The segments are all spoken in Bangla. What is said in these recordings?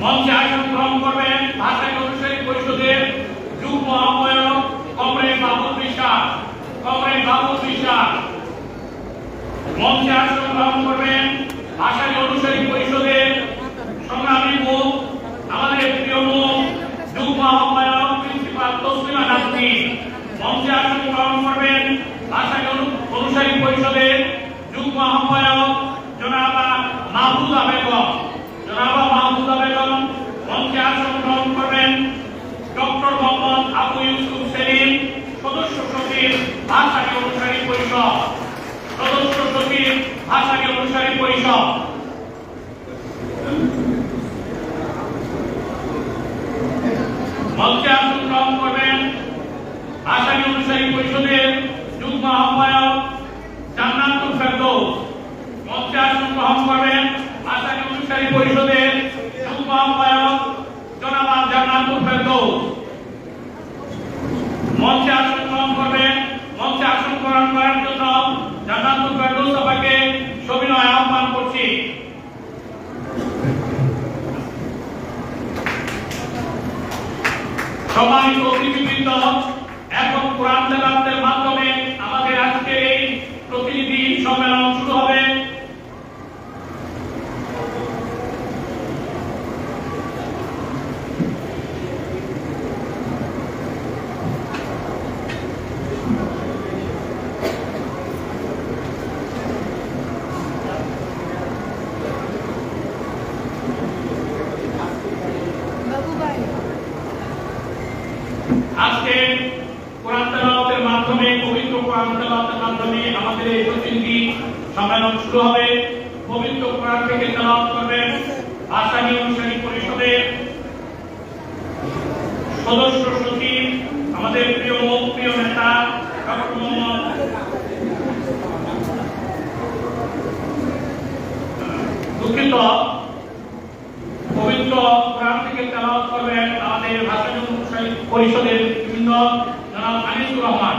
মঞ্চে আসন গ্রহণ করবেন ভাষায় অনুসারী পরিষদের অনুসারী পরিষদের সংগ্রামী মুখ আমাদের প্রিয় মুখ যুগ্ম আহ্বায়ক প্রিন্সিপাল তসলিমা নাসরিন মঞ্চে আসন গ্রহণ করবেন ভাষায় অনু- অনুসারী পরিষদের যুগ্ম আহ্বায়ক জনাবা মাহবুবা বেগম জনাবা মাহবুবা বেগম মঞ্চে আসন গ্রহণ করবেন ডক্টর মোহাম্মদ আবু ইউসুফ সেলিম সদস্য সচিব ভাষাকে অনুসারী পরিষদ সদস্য সচিব ভাষাকে অনুসারী পরিষদ মঞ্চে আসন গ্রহণ করবেন। ভাষাকে অনুসারী পরিষদের যুগ্ম আহ্বায়ক জান্নাতুল ফেরদৌস। মঞ্চে আসন গ্রহণ করবেন। ভাষাকে অনুসারী পরিষদের যুগ্ম আহ্বায়ক জনাব জান্নাতুল ফেরদৌস। মঞ্চে আসন গ্রহণ করবেন মঞ্চে আসন গ্রহণ করার জন্য জান্নাতুল ফেরদৌস সবাইকে সবিনয় আহ্বান করছি সম্মানিত অতিথিবৃন্দ এখন কোরআন তেলাওয়াতের মাধ্যমে আমাদের আজকের এই প্রতিনিধি সম্মেলন শুরু হবে আজকে কোরআন তেলাওয়াতের মাধ্যমে পবিত্র কোরআন তেলাওয়াতের মাধ্যমে আমাদের এই প্রতিনিধি সম্মেলন শুরু হবে। পবিত্র কোরআন থেকে তেলাওয়াত করবেন আসামি অনুসারী পরিষদের সদস্য সচিব, আমাদের প্রিয় প্রিয় নেতা, ডক্টর মোহাম্মদ দুঃখিত। পবিত্র কোরআন থেকে তেলাওয়াত করবেন আমাদের ভাষা অনুসারী পরিষদের বিভিন্ন জনাব আনিসুর রহমান।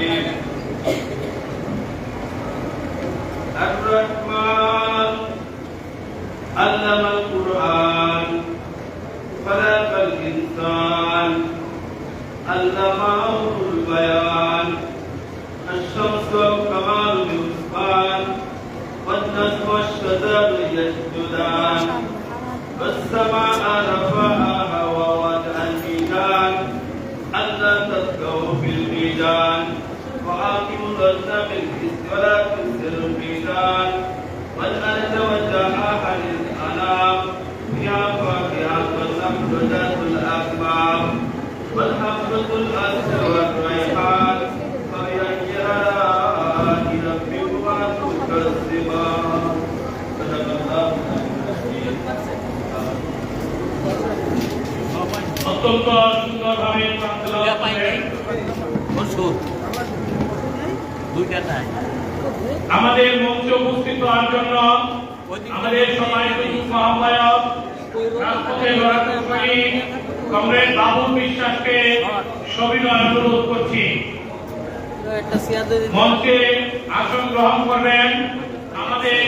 والنجم والشجر يسجدان والسماء رفعها ووضع الميزان ألا تطغوا في الميزان وأقيموا الوزن بالقسط ولا تكسروا الميزان والأرض وجعلها للأنام فيها فاكهة والنخل ذات الأكمام والحبة الأسر অত্যন্ত সুন্দরভাবে আমাদের মঞ্চে উপস্থিত হওয়ার জন্য আমাদের আহ্বায়ক রাজপথের কমরেড বাবু বিশ্বাসকে সবিনয় অনুরোধ করছি। মঞ্চে আসন গ্রহণ করবেন আমাদের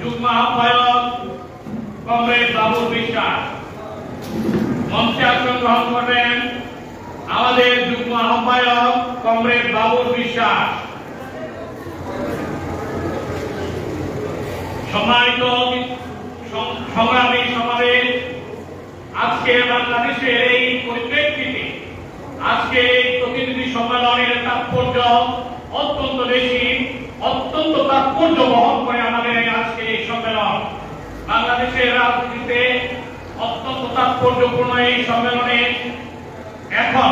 যুগ্ম আহ্বায়ক কমরেড বাবু বিশ্বাস। আমাদের যুগ্ম আহ্বায়ক কমরেড বিশ্বাস। আজকে বাংলাদেশের এই পরিপ্রেক্ষিতে আজকে প্রতিনিধি সম্মেলনের তাৎপর্য অত্যন্ত বেশি, অত্যন্ত তাৎপর্য বহন করে আমাদের আজকে এই সম্মেলন। বাংলাদেশের রাজনীতিতে তাৎপর্যপূর্ণ এই সম্মেলনে এখন